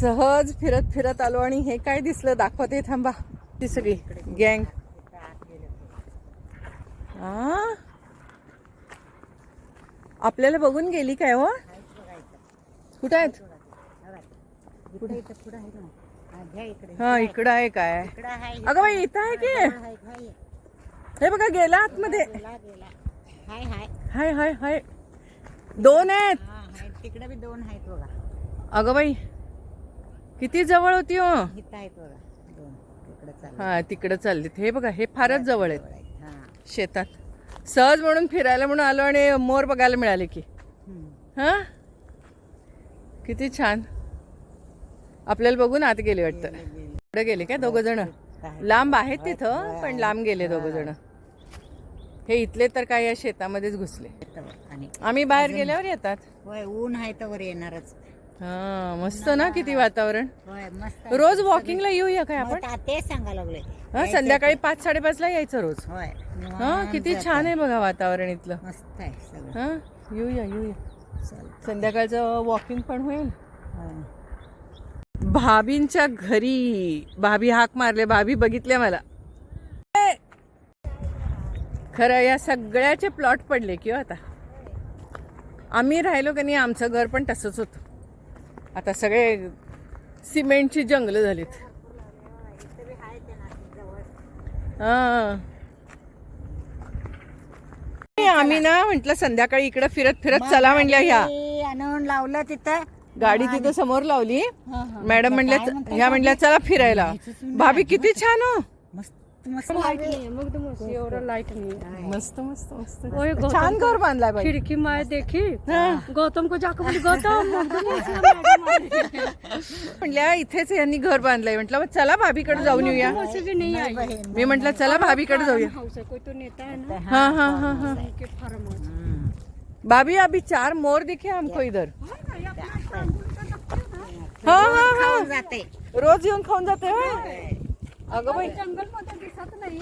सहज फिरत फिरत आलो आणि हे काय दिसलं? दाखवते थांबा. ती सगळी गँग. हा आपल्याला बघून गेली काय हो? कुठं आहेत? हा इकडं. आहे काय? अगं बाई इथं आहे की? हे बघा गेला आतमध्ये. हाय हाय. हाय हाय हाय. दोन आहेत. तिकडे बी दोन आहेत बघा. अगं बाई किती जवळ होती हो? इथं आहेत बघा दोन. तिकडे चालू हा तिकडं चाललीत. हे बघा हे फारच जवळ आहेत. हा. शेतात. सहज म्हणून फिरायला म्हणून आलो आणि मोर बघायला मिळाले की. हम्म. हा? किती छान. आपल्याला बघून आत गेले वाटतं. पुढे गेले काय दोघ जण? लांब आहेत तिथं पण लांब गेले दोघ जण. हे इथले तर काय या शेतामध्येच घुसले. इथं बघ. आणि आम्ही बाहेर गेल्यावर येतात. होय ऊन आहे तर वर येणारच. हा मस्त ना किती वातावरण? होय मस्त रोज वॉकिंगला येऊया काय आपण? तेच सांगा लागलोय. हा संध्याकाळी पाच साडेपाच ला यायचं रोज. होय. हा निवांत किती. छान आहे बघा वातावरण इथलं. मस्त आहे सगळं. हा येऊया येऊया. संध्याकाळचं वॉकिंग पण होईल. होय. भाभींच्या घरी. भाभी हाक मारले भाभी बघितले मला. ए! खरं या सगळ्याचे प्लॉट पडले किंवा आता. आम्ही राहिलो का नाही आमचं घर पण तसंच होतं. आता सगळे सिमेंटची जंगलं झालीत. हा. आम्ही ना म्हंटल संध्याकाळी इकडे फिरत फिरत चला म्हणल्या ह्या. आणून लावलं तिथं. गाडी तिथं समोर लावली. मॅडम म्हणल्या ह्या म्हणल्या चला फिरायला. भाभी किती छान हो. मस्त मस्त एवढं लाइट नहीं. मस्त मस्त मस्त. ओए गौतम छान घर बांधलाय बाई. खिड़की में देखी. हा. गौतम को बोली गौतम। म्हणल्या इथेच यांनी घर बांधलंय. म्हटलं चला भाभीकडे जाऊन येऊया. मी म्हंटल चला भाभीकडे जाऊया. है कोई तो नेता है ना? हाँ हाँ हाँ हाँ. भाभी अभी चार मोर दिखे हमको इधर. हाँ हाँ हाँ रोज येऊन खाऊन जाते? अगं बाई. जंगलमध्ये दिसत नाही.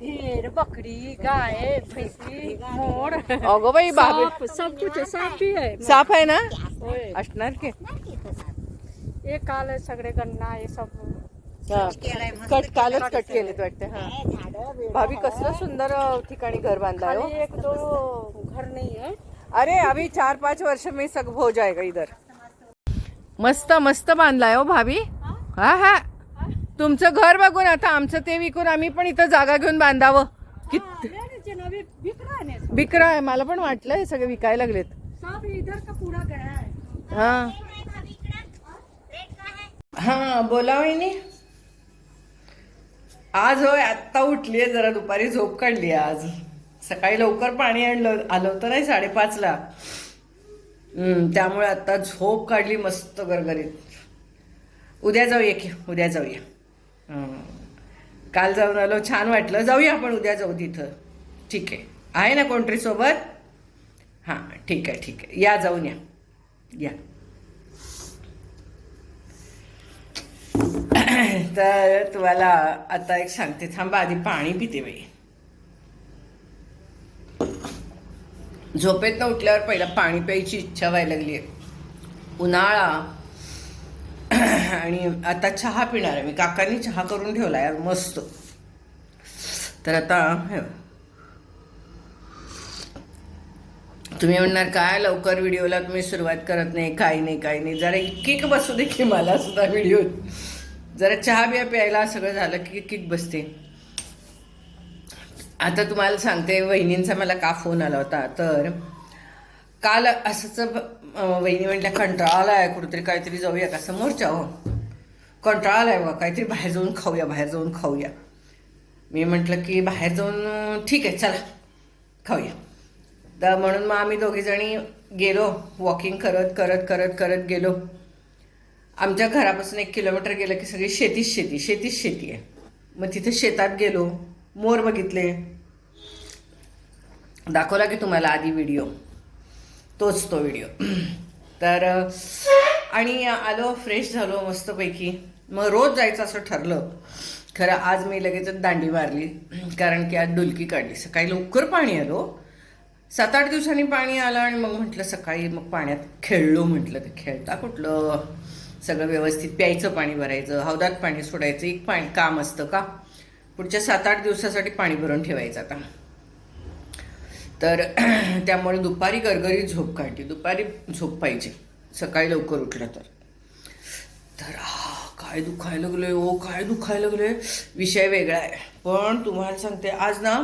ढेर बकरी गाय भैंसी मोर. अगं बाई भाभी सांप. सब कुछ है सांप भी है साफ आहे ना. असणार की? ये काल है सगळे गन्ना ये सब. हा. मस्त कट कालच कट केलेत वाटते हा. भाभी कसलं सुंदर ठिकाणी घर बांधलाय हो. एक दो घर नहीं है अरे अभी चार पाच वर्ष में सब हो जाएगा इधर. मस्त मस्त बांधलाय हो भाभी. हा हा. तुमचं घर बघून आता आमचं ते विकून आम्ही पण इथं जागा घेऊन बांधावं. कित है आहे मला पण वाटलं हे सगळे विकायला लागलेत. सब इधर का पूरा गया है? हा. हा बोला वहिनी. आज होय आत्ता उठलीये जरा दुपारी झोप काढली आज. सकाळी लवकर पाणी आणलं आलं होतं नाही साडेपाचला. त्यामुळे आता झोप काढली मस्त गरगरीत. उद्या जाऊया की उद्या जाऊया. काल जाऊन आलो छान वाटलं. जाऊया आपण उद्या जाऊ तिथं. ठीक आहे. आहे ना कोणतरी सोबत? हां ठीक आहे ठीक आहे. या जाऊन या. या. तर तुम्हाला आता एक सांगते. थांबा आधी पाणी पिते बाई झोपेत न उठल्यावर पहिला पाणी प्यायची इच्छा व्हायला लागली उन्हाळा आणि आता चहा पिणार आहे. मी काकांनी चहा करून ठेवला यार मस्त. तर आता तुम्ही म्हणणार काय लवकर व्हिडिओला तुम्ही सुरुवात करत नाही? काही नाही काही नाही. जरा किक बसू दे की मला सुद्धा व्हिडिओ. जरा चहा बिया प्यायला सगळं झालं की किक बसते. आता तुम्हाला सांगते वहिनींचा मला का फोन आला होता. तर काल असंच वहिनी म्हटल्या कंटाळा आहे कुठेतरी काहीतरी जाऊया का? समोरच्या हो. कंटाळा आहे बा काहीतरी बाहेर जाऊन खाऊया बाहेर जाऊन खाऊया. मी म्हटलं की बाहेर जाऊन ठीक आहे चला खाऊया. तर म्हणून मग आम्ही दोघीजणी गेलो वॉकिंग करत करत करत करत गेलो. आमच्या घरापासून एक किलोमीटर गेलं की सगळी शेतीच शेती शेतीच शेती आहे. मग तिथे शेतात गेलो मोर बघितले. दाखवला की तुम्हाला आधी व्हिडिओ तोच तो व्हिडिओ. तर आणि आलो फ्रेश झालो मस्तपैकी. मग रोज जायचं असं ठरलं. खरं आज मी लगेचच दांडी मारली कारण की आज डुलकी काढली. सकाळी लवकर पाणी आलो हो. सात आठ दिवसांनी पाणी आलं आणि मग म्हटलं सकाळी मग पाण्यात खेळलो म्हटलं ते खेळता कुठलं? सगळं व्यवस्थित प्यायचं पाणी भरायचं. हौदात पाणी सोडायचं. एक पाणी काम असतं का? पुढच्या सात आठ दिवसासाठी पाणी भरून ठेवायचं आता. तर त्यामुळे दुपारी गरगरीत झोप काढली. दुपारी झोप पाहिजे. सकाळी लवकर उठलं तर. तर हा काय दुखायला लागलंय ओ काय दुखायला लागलंय? विषय वेगळा आहे. पण तुम्हाला सांगते आज ना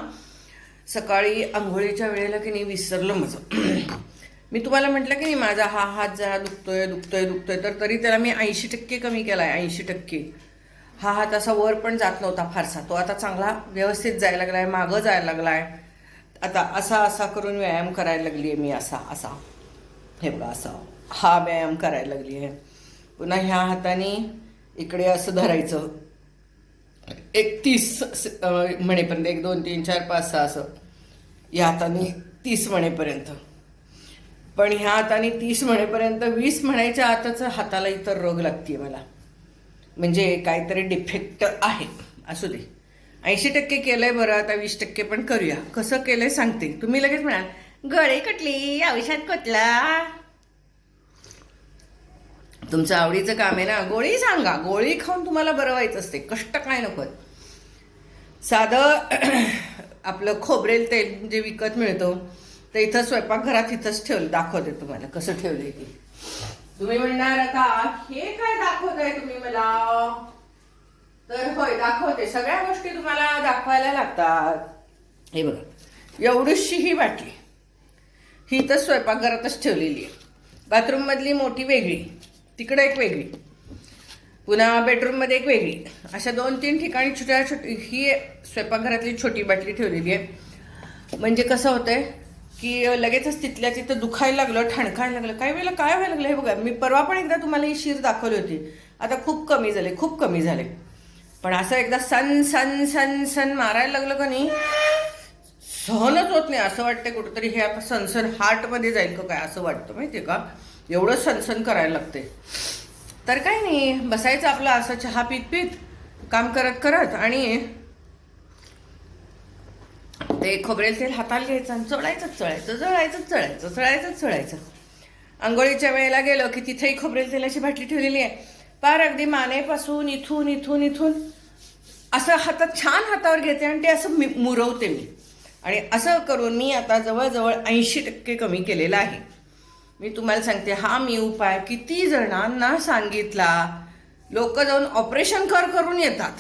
सकाळी आंघोळीच्या वेळेला की नाही विसरलं माझं. मी तुम्हाला म्हटलं की नाही माझा हा हात जरा दुखतोय दुखतोय दुखतोय. तर तरी त्याला मी ऐंशी टक्के कमी केला आहे ऐंशी टक्के. हा हात असा वर पण जात नव्हता फारसा. तो आता चांगला व्यवस्थित जायला लागला आहे मागं जायला लागला आहे आता असा असा करून व्यायाम करायला लागली आहे मी असा असा. हे बघा असा. हा व्यायाम करायला लागली आहे पुन्हा ह्या हाताने इकडे असं धरायचं. एक तीस म्हणेपर्यंत एक दोन तीन चार पाच सहा असं. या हाताने तीस म्हणेपर्यंत पण ह्या हाताने तीस म्हणेपर्यंत वीस म्हणायच्या आताच हाताला इतर रोग लागते मला. म्हणजे काहीतरी डिफेक्ट आहे. असू दे. ऐंशी टक्के केलंय बरं आता वीस टक्के पण करूया. कसं केलंय सांगते. तुम्ही लगेच म्हणाल गळे कटली औषध कटला. तुमचं आवडीचं काम आहे ना गोळी सांगा. गोळी खाऊन तुम्हाला बरं व्हायचं असते. कष्ट काय नको साधं आपलं खोबरेल तेल जे विकत मिळतं ते इथं स्वयंपाकघरात इथंच ठेवलं दाखवते तुम्हाला कसं ठेवलंय ते. तुम्ही म्हणणार का हे काय दाखवताय तुम्ही मला? तर होय दाखवते. सगळ्या गोष्टी तुम्हाला दाखवायला लागतात. हे बघा. एवढीशी ही बाटली. ही तर स्वयंपाकघरातच ठेवलेली आहे. बाथरूममधली मोठी वेगळी. तिकडे एक वेगळी. पुन्हा बेडरूममध्ये एक वेगळी. अशा दोन तीन ठिकाणी छोट्या छोटी ही स्वयंपाकघरातली छोटी बाटली ठेवलेली आहे. म्हणजे कसं होतंय की लगेचच तिथल्या तिथं दुखायला लागलं ठणकायला लागलं. काही वेळेला काय व्हायला लागलं? हे बघा. मी परवा पण एकदा तुम्हाला ही शीर दाखवली होती. आता खूप कमी झाले खूप कमी झाले. पण असं एकदा सन सन सन सन मारायला लागलं का नाही सहनच होत नाही. असं वाटतं कुठंतरी हे आता सनसन हार्टमध्ये जाईल का काय असं वाटतं माहितीये का? एवढं सनसन करायला लागते तर काय नाही बसायचं आपलं असं चहा पीत पीत काम करत करत आणि ते खोबरेल तेल हाताला घ्यायचं आणि चढायचं चळायचं जळायचं चळायचं चळायचं चळायचं. आंघोळीच्या वेळेला गेलं की तिथेही खोबरेल तेलाची बाटली ठेवलेली आहे. पार अगदी मानेपासून इथून इथून इथून असं हातात छान हातावर घेते आणि ते असं मी- मुरवते मी. आणि असं करून मी आता जवळजवळ ऐंशी टक्के कमी केलेलं आहे. मी तुम्हाला सांगते हा मी उपाय किती जणांना सांगितला. लोक जाऊन ऑपरेशन कर करून येतात.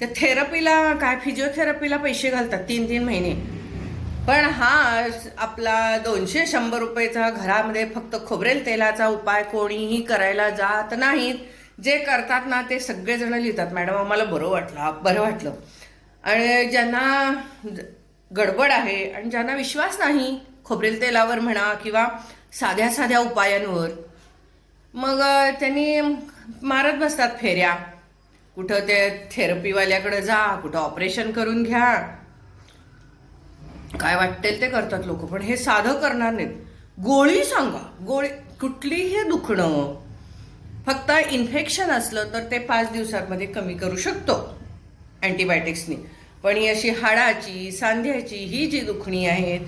त्या थेरपीला काय फिजिओथेरपीला पैसे घालतात तीन तीन महिने. पण हा आपला दोनशे शंभर रुपयेचा घरामध्ये फक्त खोबरेल तेलाचा उपाय कोणीही करायला जात नाहीत. जे करतात ना ते सगळेजण लिहितात. मॅडम आम्हाला बरं वाटलं बरं वाटलं. आणि ज्यांना गडबड आहे आणि ज्यांना विश्वास नाही खोबरेल तेलावर म्हणा किंवा साध्या साध्या उपायांवर मग त्यांनी मारत बसतात फेऱ्या. कुठं ते थेरपीवाल्याकडे जा कुठं ऑपरेशन करून घ्या. काय वाटेल ते करतात लोक पण हे साधं करणार नाहीत. गोळी सांगा. गोळी कुठलीही दुखणं फक्त इन्फेक्शन असलं तर ते पाच दिवसांमध्ये कमी करू शकतो अँटीबायोटिक्सनी पण ही अशी हाडाची सांध्याची ही जी दुखणी आहेत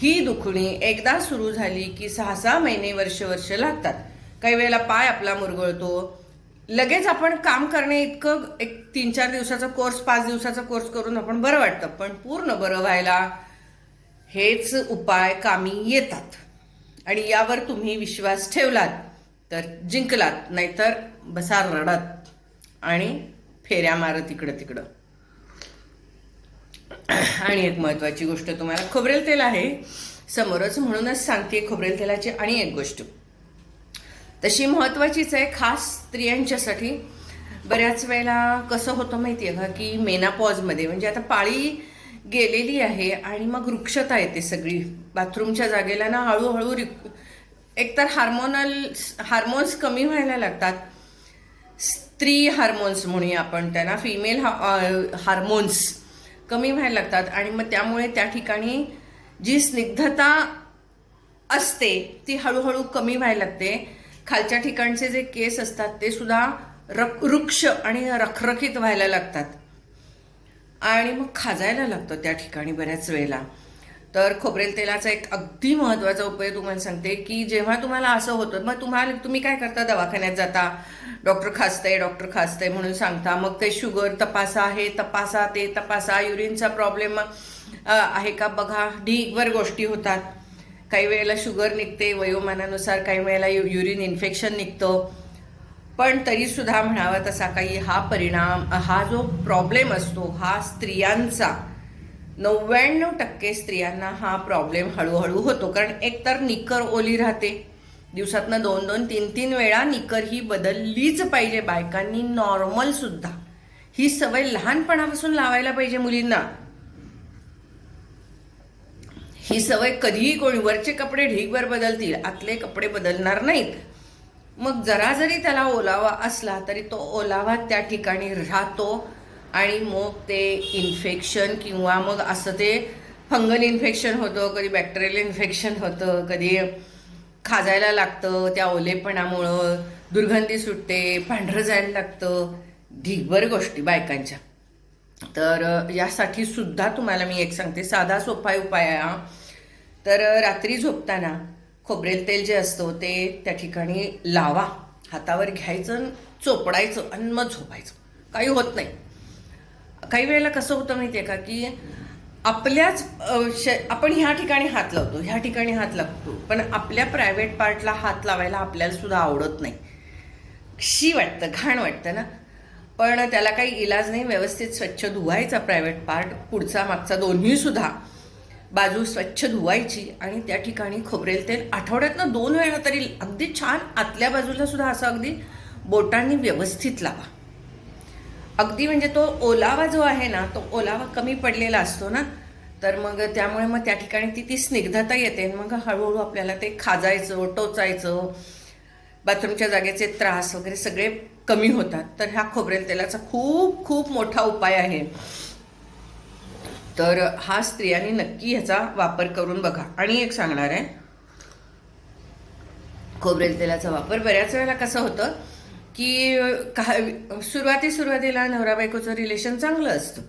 ही दुखणी एकदा सुरू झाली की सहा सहा महिने वर्ष वर्ष लागतात. काही वेळेला पाय आपला मुरगळतो. लगेच आपण काम करणे इतकं एक तीन चार दिवसाचा कोर्स पाच दिवसाचा कोर्स करून आपण बरं वाटतं. पण पूर्ण बरं व्हायला हेच उपाय कामी येतात. आणि यावर तुम्ही विश्वास ठेवलात तर जिंकलात नाहीतर बसा रडत आणि फेऱ्या मारत इकडं तिकडं. आणि एक महत्वाची गोष्ट तुम्हाला खोबरेल तेल आहे. समोरच म्हणूनच सांगते खोबरेल तेलाची आणि एक गोष्ट. तशी महत्वाचीच आहे खास स्त्रियांच्यासाठी. बऱ्याच वेळेला कसं होतं माहिती आहे का की मेनापॉजमध्ये म्हणजे आता पाळी गेलेली आहे आणि मग वृक्षता येते सगळी. बाथरूमच्या जागेला ना हळूहळू रि एकतर हार्मोनल हार्मोन्स कमी व्हायला लागतात. स्त्री हार्मोन्स म्हणूया आपण त्यांना फिमेल हार्मोन्स कमी व्हायला लागतात. आणि मग त्यामुळे त्या ठिकाणी जी स्निग्धता असते ती हळूहळू कमी व्हायला लागते. खालच्या ठिकाणचे जे केस असतात ते सुद्धा रक वृक्ष आणि रखरखीत व्हायला लागतात. आणि मग खाजायला लागतं त्या ठिकाणी बऱ्याच वेळेला. तर खोबरेल तेलाचा एक अगदी महत्त्वाचा उपयोग तुम्हाला सांगते की जेव्हा तुम्हाला असं होतं मग तुम्हाला तुम्ही काय करता? दवाखान्यात जाता. डॉक्टर खासतंय डॉक्टर खासतंय म्हणून सांगता. मग ते शुगर तपासा हे तपासा ते तपासा. युरिनचा प्रॉब्लेम आहे का? बघा. ढीगभर गोष्टी होतात. काही वेळेला शुगर निघते वयोमानानुसार काही वेळेला यु युरिन इन्फेक्शन निघतं. पण तरीसुद्धा म्हणावा तसा काही हा परिणाम हा जो प्रॉब्लेम असतो हा स्त्रियांचा नव्याण्णव टक्के स्त्रियांना हा प्रॉब्लेम हळूहळू होतो. कारण एकतर निकर ओली राहते. दिवसातनं दोन दोन तीन तीन वेळा निकर ही बदललीच पाहिजे बायकांनी नॉर्मलसुद्धा ही सवय लहानपणापासून लावायला पाहिजे मुलींना. ही सवय कधीही कोणी वरचे कपडे ढीगभर बदलतील आतले कपडे बदलणार नाहीत. मग जरा जरी त्याला ओलावा असला तरी तो ओलावा त्या ठिकाणी राहतो आणि मग ते इन्फेक्शन किंवा मग असं ते फंगल इन्फेक्शन होतं कधी बॅक्टेरियल इन्फेक्शन होतं कधी खाजायला लागतं त्या ओलेपणामुळं दुर्गंधी सुटते पांढरं जायला लागतं ढिगभर गोष्टी बायकांच्या तर यासाठी सुद्धा तुम्हाला मी एक सांगते साधा सोपा उपाय हा. तर रात्री झोपताना खोबरेल तेल जे असतं ते त्या ठिकाणी लावा. हातावर घ्यायचं आणि चोपडायचं आणि मग झोपायचं. काही होत नाही. काही वेळेला कसं होतं माहिती आहे का की आपल्याच श आपण ह्या ठिकाणी हात लावतो ह्या ठिकाणी हात लावतो पण आपल्या प्रायव्हेट पार्टला हात लावायला आपल्याला सुद्धा आवडत नाही. शी वाटतं घाण वाटतं ना. पण त्याला काही इलाज नाही व्यवस्थित स्वच्छ धुवायचा प्रायव्हेट पार्ट पुढचा मागचा दोन्हीसुद्धा. बाजू स्वच्छ धुवायची आणि त्या ठिकाणी खोबरेल तेल. आठवड्यातनं दोन वेळा तरी अगदी छान आतल्या बाजूला सुद्धा असं अगदी बोटांनी व्यवस्थित लावा. अगदी म्हणजे तो ओलावा जो आहे ना तो ओलावा कमी पडलेला असतो ना तर मग त्यामुळे मग त्या ठिकाणी ती ती स्निग्धता येते आणि मग हळूहळू आपल्याला ते खाजायचं टोचायचं बाथरूमच्या जागेचे त्रास वगैरे सगळे कमी होतात. तर ह्या खोबरेल तेलाचा खूप खूप मोठा उपाय आहे. तर हा स्त्रियांनी नक्की ह्याचा वापर करून बघा. आणि एक सांगणार आहे. खोबरेल तेलाचा वापर बऱ्याच वेळेला कसं होतं की का सुरुवाती सुरुवातीला नवरा बायकोचं रिलेशन चांगलं असतं.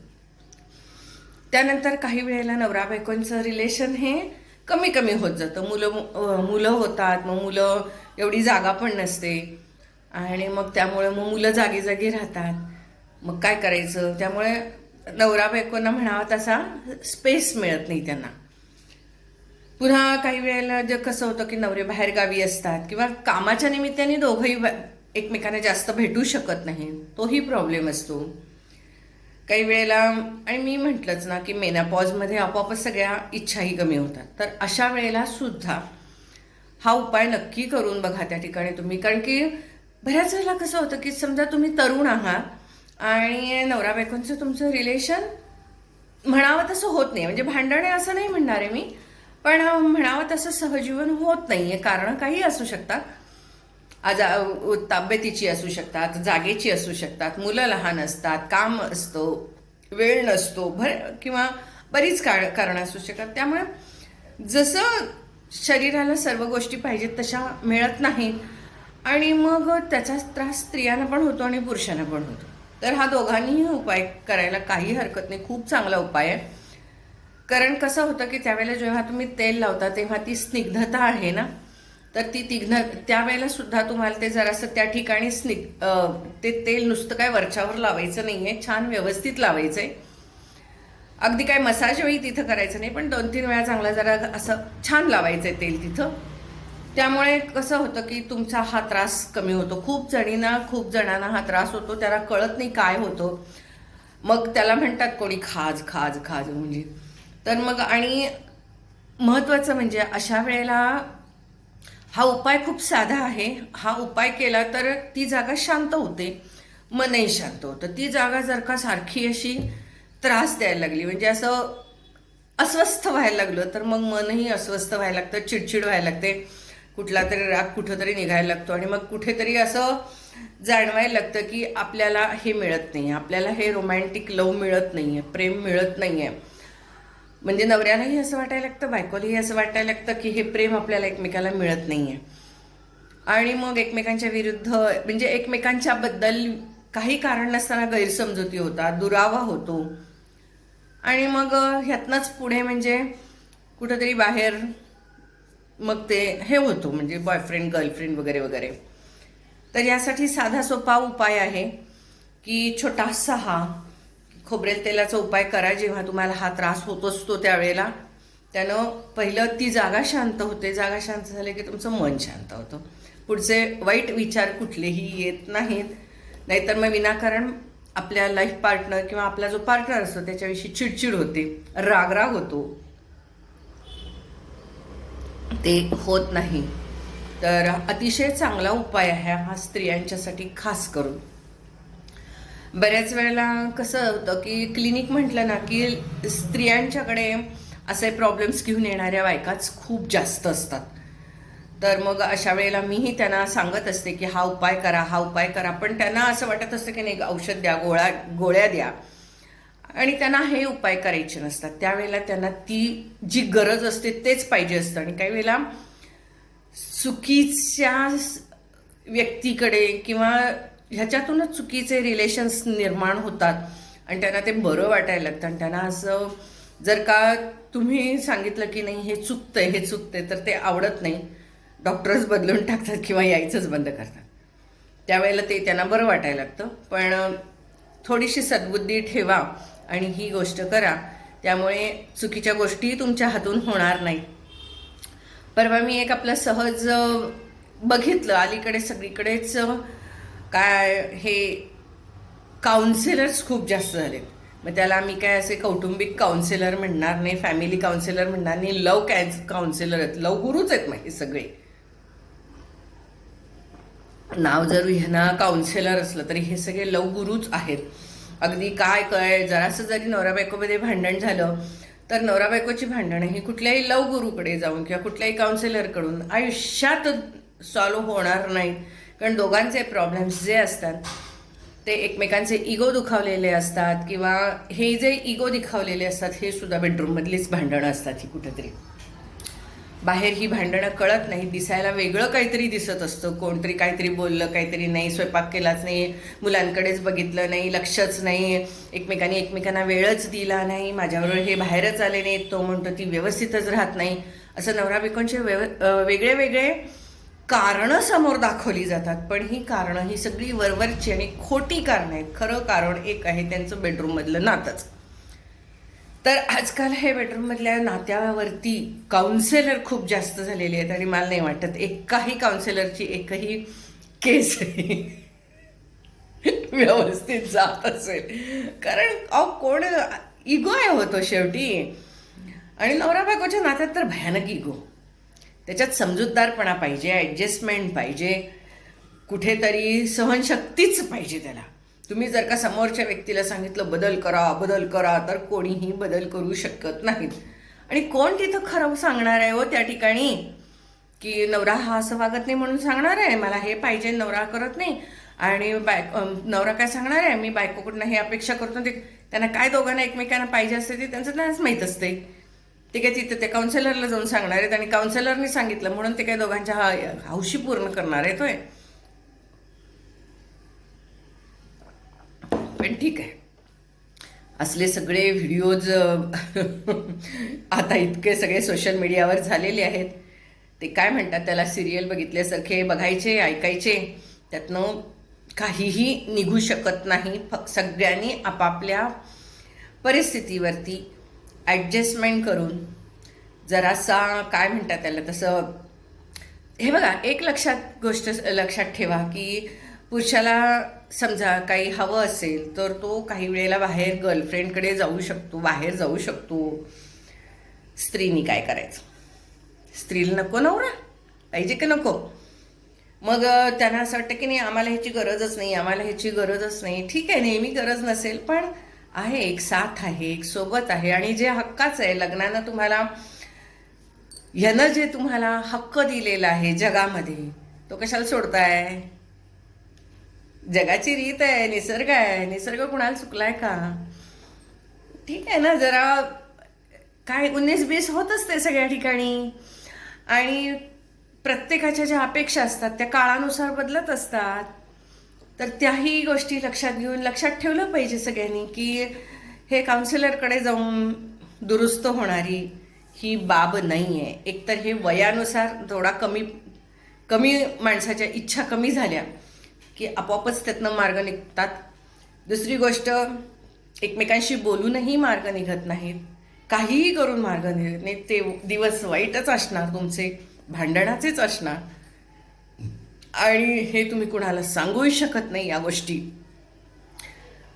त्यानंतर काही वेळेला नवरा बायकोंचं रिलेशन हे कमी कमी होत जातं. मुलं मुलं होतात मग मुलं एवढी जागा पण नसते. आणि मग त्यामुळे मग मुलं जागी जागी राहतात. मग काय करायचं? त्यामुळे नवरा बायकोंना म्हणावा तसा स्पेस मिळत नाही त्यांना. पुन्हा काही वेळेला जे कसं होतं की नवरे बाहेर गावी असतात किंवा कामाच्या निमित्ताने दोघंही एकमेकांना जास्त भेटू शकत नाही तोही प्रॉब्लेम असतो. काही वेळेला आणि मी म्हटलंच ना की मेनापॉजमध्ये आपोआपच सगळ्या इच्छाही कमी होतात. तर अशा वेळेला सुद्धा हा उपाय नक्की करून बघा त्या ठिकाणी तुम्ही. कारण की बऱ्याच वेळेला कसं होतं की समजा तुम्ही तरुण आहात आणि नवरा बायकोंचं तुमचं रिलेशन म्हणावं तसं होत नाही. म्हणजे भांडण आहे असं नाही म्हणणार आहे मी पण म्हणावं तसं सहजीवन होत नाही. आहे कारण काही असू शकतात. आजा तब्येतीची असू शकतात जागेची असू शकतात मुलं लहान असतात काम असतं वेळ नसतो भर किंवा बरीच का कारणं असू शकतात. त्यामुळे जसं शरीराला सर्व गोष्टी पाहिजेत तशा मिळत नाहीत. आणि मग त्याचा त्रास स्त्रियांना पण होतो आणि पुरुषांना पण होतो. तर हा दोघांनीही उपाय करायला काही हरकत नाही. खूप चांगला उपाय आहे. कारण कसं होतं की त्यावेळेला जेव्हा तुम्ही तेल लावता तेव्हा ती स्निग्धता आहे ना? तर ती तिघ्न त्यावेळेला सुद्धा तुम्हाला ते जरासं त्या ठिकाणी स्निग ते तेल नुसतं काय वरच्यावर लावायचं नाही आहे छान व्यवस्थित लावायचं आहे अगदी काय मसाज वेळी तिथं करायचं नाही पण दोन तीन वेळा चांगला जरा असं छान लावायचं आहे तेल तिथं. त्यामुळे कसं होतं की तुमचा हा त्रास कमी होतो. खूप जणींना खूप जणांना हा त्रास होतो. त्याला कळत नाही काय होतं. मग त्याला म्हणतात कोणी खाज खाज खाज. म्हणजे तर मग आणि महत्त्वाचं म्हणजे अशा वेळेला हा उपाय खूप साधा आहे. हा उपाय केला तर ती जागा शांत होते. मनही शांत होतं. ती जागा जर का सारखी अशी त्रास द्यायला लागली म्हणजे असं अस्वस्थ व्हायला लागलं तर मग मनही अस्वस्थ व्हायला लागतं चिडचिड व्हायला लागते. कुठला तरी राग कुठंतरी निघायला लागतो. आणि मग कुठेतरी असं जाणवायला लागतं की आपल्याला हे मिळत नाही आहे आपल्याला हे रोमॅन्टिक लव मिळत नाही आहे प्रेम मिळत नाही आहे म्हणजे नवऱ्यालाही असं वाटायला लागतं बायकोलाही असं वाटायला लागतं की हे प्रेम आपल्याला एकमेकाला मिळत नाही आहे आणि मग एकमेकांच्या विरुद्ध म्हणजे एकमेकांच्याबद्दल काही कारण नसताना गैरसमजुती होतात दुरावा होतो. आणि मग ह्यातनंच पुढे म्हणजे कुठंतरी बाहेर मग ते हे होतो म्हणजे बॉयफ्रेंड गर्लफ्रेंड वगैरे वगैरे. तर यासाठी साधा सोपा उपाय आहे की छोटासा हा खोबरेल तेलाचा उपाय करा जेव्हा तुम्हाला हा त्रास होत असतो त्यावेळेला. त्यानं पहिलं ती जागा शांत होते. जागा शांत झाली की तुमचं मन शांत होतं. पुढचे वाईट विचार कुठलेही येत नाहीत. नाहीतर मग विनाकारण आपल्या लाईफ पार्टनर किंवा आपला जो पार्टनर असतो त्याच्याविषयी चिडचिड होते रागराग होतो. ते होत नाही. तर अतिशय चांगला उपाय आहे हा स्त्रियांच्यासाठी खास करून. बऱ्याच वेळेला कसं होतं की क्लिनिक म्हटलं ना की स्त्रियांच्याकडे असे प्रॉब्लेम्स घेऊन येणाऱ्या बायकाच खूप जास्त असतात. तर मग अशा वेळेला मीही त्यांना सांगत असते की हा उपाय करा हा उपाय करा. पण त्यांना असं वाटत असतं की नाही औषध द्या गोळ्या गोळ्या द्या. आणि त्यांना हे उपाय करायचे नसतात. त्यावेळेला त्यांना ती जी गरज असते तेच पाहिजे असतं. आणि काही वेळेला चुकीच्या व्यक्तीकडे किंवा ह्याच्यातूनच चुकीचे रिलेशन्स निर्माण होतात आणि त्यांना ते बरं वाटायला लागतं. आणि त्यांना असं जर का तुम्ही सांगितलं की नाही हे चुकतंय हे चुकतंय तर ते आवडत नाही. डॉक्टरच बदलून टाकतात किंवा यायचंच बंद करतात. त्यावेळेला ते त्यांना बरं वाटायला लागतं. पण थोडीशी सद्बुद्धी ठेवा. आणि ही गोष्ट करा. त्यामुळे चुकीच्या गोष्टी तुमच्या हातून होणार नाही. परवा मी एक आपलं सहज बघितलं. अलीकडे सगळीकडेच काय हे काउन्सिलर्स खूप जास्त झालेत. मग त्याला आम्ही काय असे कौटुंबिक काउन्सिलर म्हणणार नाही फॅमिली काउन्सिलर म्हणणार नाही लव कॅन्स काउन्सिलर आहेत. लव गुरुच आहेत मग हे सगळे. नाव जर ह्यांना काउन्सिलर असलं तरी हे सगळे लव गुरुच आहेत. अगदी काय काय जरासं जरी नवरा बायकोमध्ये भांडण झालं तर नवरा बायकोची भांडणं ही कुठल्याही लव गुरुकडे जाऊन किंवा कुठल्याही काउन्सिलरकडून आयुष्यात सॉल्व्ह होणार नाही. कारण दोघांचे प्रॉब्लेम्स जे असतात ते एकमेकांचे इगो दुखावलेले असतात किंवा हे जे इगो दिखावलेले असतात हे सुद्धा बेडरूममधलीच भांडणं असतात ही कुठेतरी. बाहेर ही भांडणं कळत नाही दिसायला वेगळं काहीतरी दिसत असतं. कोणतरी काहीतरी बोललं काहीतरी नाही स्वयंपाक केलाच नाही मुलांकडेच बघितलं नाही लक्षच नाही एकमेकांनी एकमेकांना वेळच दिला नाही माझ्याबरोबर हे बाहेरच आले नाहीत तो म्हणतो ती व्यवस्थितच राहत नाही. असं नवरा बायकोंचे व्यव वेगळे वेगळे कारणं समोर दाखवली जातात. पण ही कारणं ही सगळी वरवरची आणि खोटी कारणं आहेत. खरं कारण एक आहे त्यांचं बेडरूममधलं नातंच. तर आजकाल हे बेडरूममधल्या नात्यावरती काउन्सेलर खूप जास्त झालेले आहेत आणि मला नाही वाटत एकाही काउन्सेलरची एकही केस व्यवस्थित जात असेल. कारण अहो कोण इगो आहे होतो शेवटी. आणि नवरा बायकोच्या नात्यात तर भयानक इगो त्याच्यात समजूतदारपणा पाहिजे ॲडजस्टमेंट पाहिजे कुठेतरी सहनशक्तीच पाहिजे त्याला. तुम्ही जर का समोरच्या व्यक्तीला सांगितलं बदल करा बदल करा तर कोणीही बदल करू शकत नाहीत. आणि कोण तिथं खरं सांगणार आहे हो त्या ठिकाणी? की नवरा हा असं वागत नाही म्हणून सांगणार आहे मला हे पाहिजे नवरा करत नाही. आणि बाय नवरा काय सांगणार आहे? मी बायकोकडनं हे अपेक्षा करतो. ते त्यांना काय दोघांना एकमेकांना पाहिजे असते ते त्यांचं त्यांनाच माहीत असते. ते काय तिथं ते काउन्सिलरला जाऊन सांगणार आहेत आणि काउन्सिलरने सांगितलं म्हणून ते काय दोघांच्या हौशी पूर्ण करणार आहे तोय पण ठीक आहे. असले सगळे व्हिडिओज आता इतके सगळे सोशल मीडियावर झालेले आहेत. ते काय म्हणतात त्याला? सिरियल बघितल्यासारखे बघायचे ऐकायचे. त्यातनं काहीही निघू शकत नाही. फक्त सगळ्यांनी आपापल्या परिस्थितीवरती ॲडजस्टमेंट करून जरासा काय म्हणतात त्याला? तसं हे बघा एक लक्षात गोष्ट लक्षात ठेवा की पुरुषाला समजा काही हवं असेल तर तो काही वेळेला बाहेर गर्लफ्रेंडकडे जाऊ शकतो बाहेर जाऊ शकतो. स्त्रीनी काय करायचं? स्त्रीला नको नवरा? पाहिजे की नको? मग त्यांना असं वाटतं की नाही आम्हाला ह्याची गरजच नाही आम्हाला ह्याची गरजच नाही. ठीक आहे नेहमी गरज नसेल पण आहे एक साथ आहे एक सोबत आहे. आणि जे हक्काचं आहे लग्नानं तुम्हाला ह्यानं जे तुम्हाला हक्क दिलेला आहे जगामध्ये तो कशाला सोडताय? जगाची रीत आहे निसर्ग आहे. निसर्ग कुणाला चुकलाय का? ठीक आहे ना जरा काय उन्नीस बीस होत असते सगळ्या ठिकाणी. आणि प्रत्येकाच्या ज्या अपेक्षा असतात त्या काळानुसार बदलत असतात. तर त्याही गोष्टी लक्षात घेऊन लक्षात ठेवलं पाहिजे सगळ्यांनी की हे काउन्सिलरकडे जाऊन दुरुस्त होणारी ही बाब नाही आहे एकतर हे वयानुसार थोडा कमी कमी माणसाच्या इच्छा कमी झाल्या. की आपोआपच त्यातनं मार्ग निघतात. दुसरी गोष्ट एकमेकांशी बोलूनही मार्ग निघत नाहीत. काहीही करून मार्ग निघत नाही ते दिवस वाईटच असणार तुमचे भांडणाचेच असणार. आणि हे तुम्ही कुणाला सांगूही शकत नाही या गोष्टी.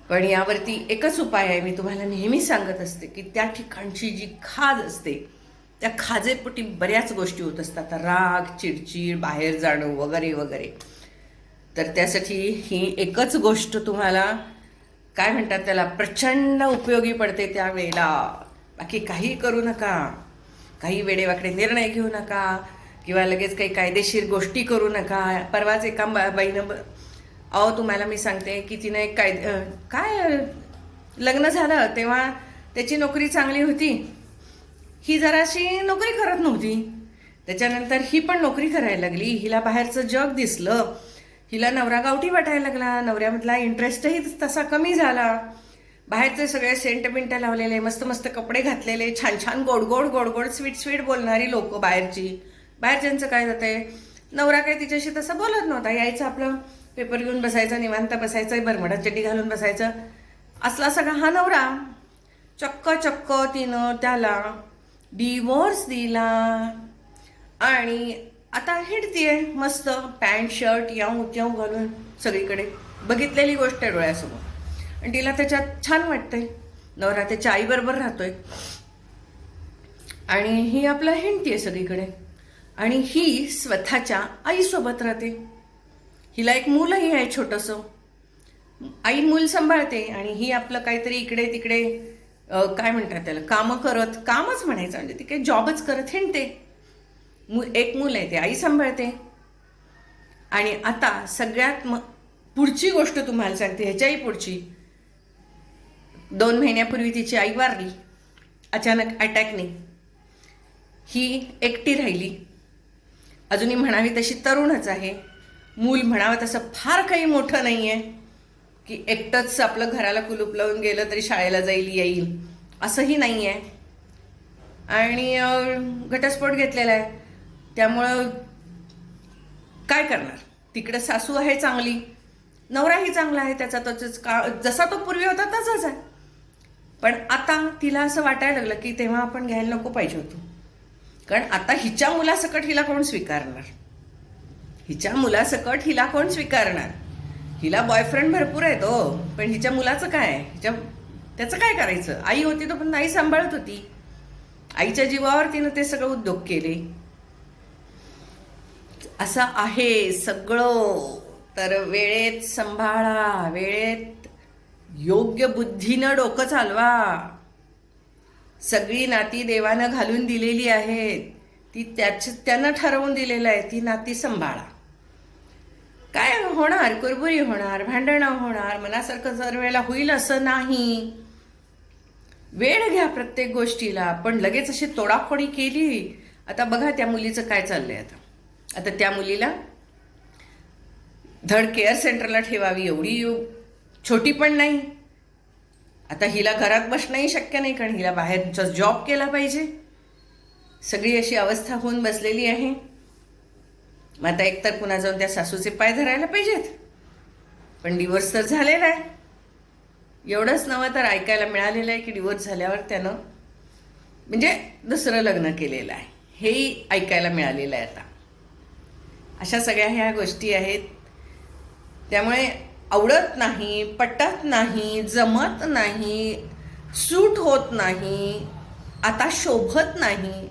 पण यावरती एकच उपाय आहे मी तुम्हाला नेहमी सांगत असते की त्या ठिकाणची जी खाज असते त्या खाजेपोटी बऱ्याच गोष्टी होत असतात. राग चिडचिड बाहेर जाणं वगैरे वगैरे. तर त्यासाठी ही एकच गोष्ट तुम्हाला काय म्हणतात त्याला प्रचंड उपयोगी पडते त्यावेळेला. बाकी काही करू नका. काही वेडेवाकडे निर्णय घेऊ नका किंवा लगेच काही कायदेशीर गोष्टी करू नका. परवाच एका बाईनं अहो तुम्हाला मी सांगते की तिनं एक काय काय लग्न झालं तेव्हा त्याची नोकरी चांगली होती. ही जराशी नोकरी करत नव्हती. त्याच्यानंतर ही पण नोकरी करायला लागली. हिला बाहेरचं जग दिसलं. हिला नवरा गावठी वाटायला लागला. नवऱ्यामधला इंटरेस्टही तसा कमी झाला. बाहेरचे सगळे सेंट बिंट लावलेले मस्त मस्त कपडे घातलेले छान छान गोड गोड गोड गोड स्वीट स्वीट बोलणारी लोक बाहेरची. बाहेरच्यांचं काय जातंय नवरा काय तिच्याशी तसं बोलत नव्हता. यायचं आपलं पेपर घेऊन बसायचं निवांत बसायचं बरमडा चड्डी घालून बसायचं. असला सगळा हा नवरा. चक्क चक्क तिनं त्याला डिवोर्स दिला. आणि आता हिडतीये मस्त पॅन्ट शर्ट याऊ त्याऊ घालून सगळीकडे. बघितलेली गोष्ट आहे डोळ्यासमोर. आणि तिला त्याच्यात छान वाटतंय. नवरा त्याच्या आईबरोबर राहतोय. आणि ही आपलं हिंडतीये सगळीकडे. आणि ही स्वतःच्या आईसोबत राहते. हिला एक मूलही आहे छोटंसं. आई मूल सांभाळते आणि ही आपलं काहीतरी इकडे तिकडे काय म्हणतात त्याला? कामं करत कामच म्हणायचं. म्हणजे ती काही जॉबच करत हिंडते. मु एक मूल आहे ते आई सांभाळते. आणि आता सगळ्यात म पुढची गोष्ट तुम्हाला सांगते ह्याच्याही पुढची. दोन महिन्यापूर्वी तिची आई वारली. अचानक अटॅकने ही एकटी राहिली. अजूनही म्हणावी तशी तरुणच आहे. मूल म्हणावं तसं फार काही मोठं नाही आहे की एकटंच आपलं घराला कुलूप लावून गेलं तरी शाळेला जाईल येईल. असंही नाही आहे आणि घटस्फोट घेतलेला आहे. त्यामुळं काय करणार? तिकडं सासू आहे चांगली. नवराही चांगला आहे त्याचा तोच का जसा तो पूर्वी होता तसाच आहे. पण आता तिला असं वाटायला लागलं की तेव्हा आपण घ्यायला नको पाहिजे होतो. कारण आता हिच्या मुलासकट हिला कोण स्वीकारणार? हिच्या मुलासकट हिला कोण स्वीकारणार? हिला बॉयफ्रेंड भरपूर आहे तो हो, पण हिच्या मुलाचं काय? हिच्या त्याचं काय करायचं? आई होती तो पण आई सांभाळत होती. आईच्या जीवावर तिनं ते सगळं उद्योग केले. असं आहे सगळं. तर वेळेत सांभाळा वेळेत योग्य बुद्धीनं डोकं चालवा. सगळी नाती देवानं घालून दिलेली आहेत. ती त्याच त्यानं ठरवून दिलेलं आहे ती नाती सांभाळा. काय होणार? कुरबुरी होणार भांडणं होणार मनासारखं जर वेळेला होईल असं नाही. वेळ घ्या प्रत्येक गोष्टीला पण लगेच अशी तोडाफोडी केली. आता बघा त्या मुलीचं काय चाललंय आता. आता त्या मुलीला धड केअर सेंटरला ठेवावी एवढी छोटी पण नाही. आता हिला घरात बसणंही शक्य नाही कारण हिला बाहेरचा जॉब केला पाहिजे. सगळी अशी अवस्था होऊन बसलेली आहे. मग आता एकतर पुन्हा जाऊन त्या सासूचे पाय धरायला पाहिजेत. पण डिवोर्स तर झालेला आहे. एवढंच नवं तर ऐकायला मिळालेलं आहे की डिवोर्स झाल्यावर त्यानं म्हणजे दुसरं लग्न केलेलं आहे. हेही ऐकायला मिळालेलं आहे आता. अशा सगळ्या ह्या गोष्टी आहेत. त्यामुळे आवडत नाही पटत नाही जमत नाही सूट होत नाही आता शोभत नाही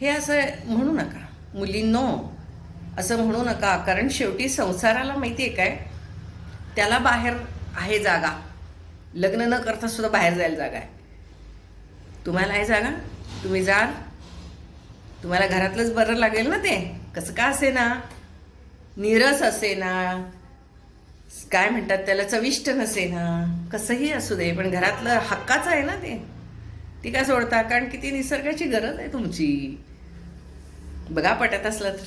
हे असं म्हणू नका. मुलींनो असं म्हणू नका कारण शेवटी संसाराला माहिती आहे काय? त्याला बाहेर आहे जागा. लग्न न करता सुद्धा बाहेर जायला जागा आहे. तुम्हाला आहे जागा? तुम्ही जाल. तुम्हाला घरातलंच बरं लागेल ना ते. कसं का असे ना नीरस असे ना काय म्हणतात त्याला? चविष्ट नसे ना कसंही असू दे पण घरातलं हक्काचं आहे ना ते. ती का सोडता? कारण की ती निसर्गाची गरज आहे तुमची. बघा पटत असलं तर.